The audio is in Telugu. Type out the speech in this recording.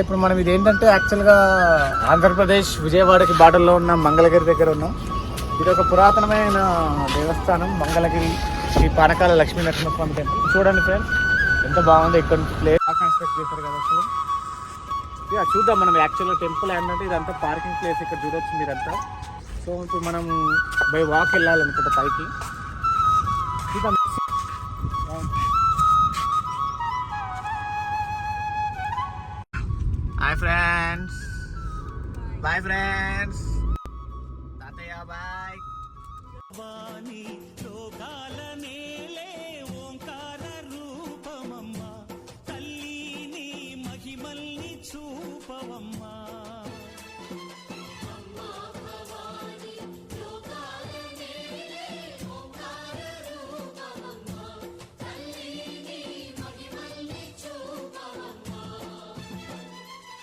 ఇప్పుడు మనం ఇది ఏంటంటే యాక్చువల్గా ఆంధ్రప్రదేశ్ విజయవాడకి బాటల్లో ఉన్న మంగళగిరి దగ్గర ఉన్నాం. ఇది ఒక పురాతనమైన దేవస్థానం మంగళగిరి శ్రీ పానకాల లక్ష్మీ నరసింహస్వామి టెంపుల్. చూడండి ఫ్రెండ్స్ ఎంత బాగుందో ఇక్కడ నుంచి ప్లేస్ కన్స్ట్రక్ట్ చేశారు కదా అసలు. ఇక చూద్దాం మనం యాక్చువల్గా టెంపుల్ ఏంటంటే ఇదంతా పార్కింగ్ ప్లేస్ ఇక్కడ చూడొచ్చు మీరంతా. సో ఇప్పుడు మనం బై వాక్ వెళ్ళాలనుకుంటా పైకి. బాయ్ ఫ్రెండ్స్ బాయ్ ఫ్రెండ్స్ తాతయ్య బాయ్ వాణి ఓంకార రూపమమ్మ. తల్లి మహిమల్ని చూపవమ్మా.